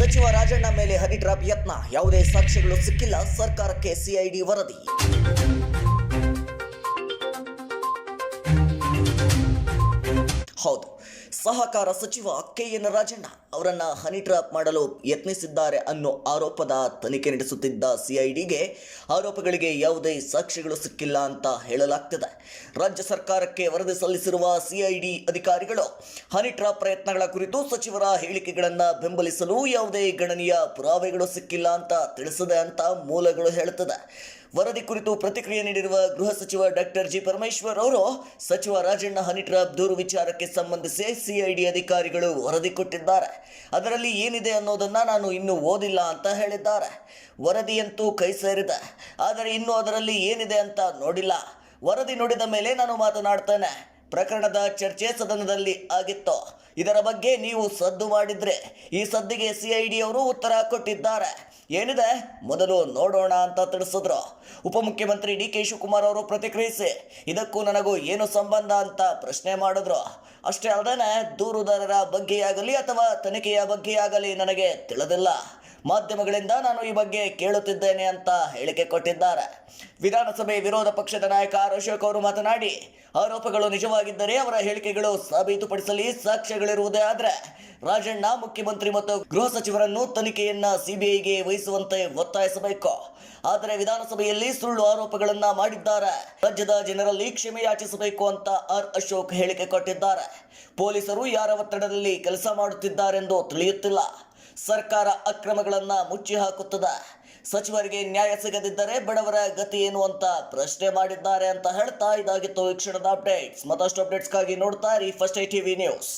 ಸಚಿವ ರಾಜಣ್ಣ ಮೇಲೆ honey trap ಯತ್ನ. ಯಾವುದೇ ಸಾಕ್ಷ್ಯಗಳು ಸಿಕ್ಕಿಲ್ಲ. ಸರ್ಕಾರಕ್ಕೆ ಸಿಐಡಿ ವರದಿ. ಹೌದು. ಸಹಕಾರ ಸಚಿವ ಕೆ ಎನ್ ರಾಜಣ್ಣ ಅವರನ್ನು ಹನಿ ಟ್ರಾಪ್ ಮಾಡಲು ಯತ್ನಿಸಿದ್ದಾರೆ ಅನ್ನೋ ಆರೋಪದ ತನಿಖೆ ನಡೆಸುತ್ತಿದ್ದ ಸಿಐಡಿಗೆ ಆರೋಪಗಳಿಗೆ ಯಾವುದೇ ಸಾಕ್ಷ್ಯಗಳು ಸಿಕ್ಕಿಲ್ಲ ಅಂತ ಹೇಳಲಾಗ್ತದೆ. ರಾಜ್ಯ ಸರ್ಕಾರಕ್ಕೆ ವರದಿ ಸಲ್ಲಿಸಿರುವ ಸಿಐಡಿ ಅಧಿಕಾರಿಗಳು ಹನಿ ಟ್ರಾಪ್ ಪ್ರಯತ್ನಗಳ ಕುರಿತು ಸಚಿವರ ಹೇಳಿಕೆಗಳನ್ನು ಬೆಂಬಲಿಸಲು ಯಾವುದೇ ಗಣನೀಯ ಪುರಾವೆಗಳು ಸಿಕ್ಕಿಲ್ಲ ಅಂತ ತಿಳಿಸಿದೆ ಅಂತ ಮೂಲಗಳು ಹೇಳುತ್ತದೆ. ವರದಿ ಕುರಿತು ಪ್ರತಿಕ್ರಿಯೆ ನೀಡಿರುವ ಗೃಹ ಸಚಿವ ಡಾಕ್ಟರ್ ಜಿ ಪರಮೇಶ್ವರ್ ಅವರು, ಸಚಿವ ರಾಜಣ್ಣ ಹನಿಟ್ರಾಪ್ ದೂರು ವಿಚಾರಕ್ಕೆ ಸಂಬಂಧಿಸಿ ಸಿಐಡಿ ಅಧಿಕಾರಿಗಳು ವರದಿ ಕೊಟ್ಟಿದ್ದಾರೆ. ಅದರಲ್ಲಿ ಏನಿದೆ ಅನ್ನೋದನ್ನ ನಾನು ಇನ್ನೂ ಓದಿಲ್ಲ ಅಂತ ಹೇಳಿದ್ದಾರೆ. ವರದಿಯಂತೂ ಕೈ ಸೇರಿದೆ. ಆದರೆ ಇನ್ನೂ ಅದರಲ್ಲಿ ಏನಿದೆ ಅಂತ ನೋಡಿಲ್ಲ. ವರದಿ ನೋಡಿದ ಮೇಲೆ ನಾನು ಮಾತನಾಡ್ತೇನೆ. ಪ್ರಕರಣದ ಚರ್ಚೆ ಸದನದಲ್ಲಿ ಆಗಿತ್ತು. ಇದರ ಬಗ್ಗೆ ನೀವು ಸದ್ದು ಮಾಡಿದ್ರೆ ಈ ಸದ್ದಿಗೆ ಸಿಐಡಿ ಅವರು ಉತ್ತರ ಕೊಟ್ಟಿದ್ದಾರೆ. ಏನಿದೆ? ಮೊದಲು ನೋಡೋಣ ಅಂತ ತಿಳಿಸಿದ್ರು. ಉಪಮುಖ್ಯಮಂತ್ರಿ ಡಿ ಕೆ ಶಿವಕುಮಾರ್ ಅವರು ಪ್ರತಿಕ್ರಿಯಿಸಿ, ಇದಕ್ಕೂ ನನಗೂ ಏನು ಸಂಬಂಧ ಅಂತ ಪ್ರಶ್ನೆ ಮಾಡಿದ್ರು. ಅಷ್ಟೇ ಅಲ್ಲದೆ ದೂರುದಾರರ ಬಗ್ಗೆಯಾಗಲಿ ಅಥವಾ ತನಿಖೆಯ ಬಗ್ಗೆಯಾಗಲಿ ನನಗೆ ತಿಳಿದಿಲ್ಲ. ಮಾಧ್ಯಮಗಳಿಂದ ನಾನು ಈ ಬಗ್ಗೆ ಕೇಳುತ್ತಿದ್ದೇನೆ ಅಂತ ಹೇಳಿಕೆ ಕೊಟ್ಟಿದ್ದಾರೆ. ವಿಧಾನಸಭೆ ವಿರೋಧ ಪಕ್ಷದ ನಾಯಕ ಅಶೋಕ್ ಅವರು ಮಾತನಾಡಿ ಆರೋಪಗಳು ನಿಜವಾಗಿದ್ದರೆ ಅವರ ಹೇಳಿಕೆಗಳು ಸಾಬೀತುಪಡಿಸಲಿ ಸಾಕ್ಷ್ಯಗಳಿರುವುದೇ ಆದರೆ ರಾಜಣ್ಣ, ಮುಖ್ಯಮಂತ್ರಿ ಮತ್ತು ಗೃಹ ಸಚಿವರನ್ನು ತನಿಖೆಯನ್ನ ಸಿಬಿಐಗೆ ವಹಿಸುವಂತೆ ಒತ್ತಾಯಿಸಬೇಕು. ಆದರೆ ವಿಧಾನಸಭೆಯಲ್ಲಿ ಸುಳ್ಳು ಆರೋಪಗಳನ್ನ ಮಾಡಿದ್ದಾರೆ. ರಾಜ್ಯದ ಜನರಲ್ಲಿ ಕ್ಷಮೆ ಯಾಚಿಸಬೇಕು ಅಂತ ಆರ್ ಅಶೋಕ್ ಹೇಳಿಕೆ ಕೊಟ್ಟಿದ್ದಾರೆ. ಪೊಲೀಸರು ಯಾರ ಒತ್ತಡದಲ್ಲಿ ಕೆಲಸ ಮಾಡುತ್ತಿದ್ದಾರೆಂದು ತಿಳಿಯುತ್ತಿಲ್ಲ. ಸರ್ಕಾರ ಅಕ್ರಮಗಳನ್ನ ಮುಚ್ಚಿ ಹಾಕುತ್ತದೆ ಸಚಿವರಿಗೆ ನ್ಯಾಯ ಸಿಗದಿದ್ದರೆ ಬಡವರ ಗತಿ ಏನು ಅಂತ ಪ್ರಶ್ನೆ ಮಾಡಿದ್ದಾರೆ ಅಂತ ಹೇಳ್ತಾ ಇದಾಗಿತ್ತು ಈ ಕ್ಷಣದ ಅಪ್ಡೇಟ್ಸ್. ಮತ್ತಷ್ಟು ಅಪ್ಡೇಟ್ಸ್ಗಾಗಿ ನೋಡ್ತಾ ಇರಿ ಫಸ್ಟ್ ಐ ಟಿವಿ ನ್ಯೂಸ್.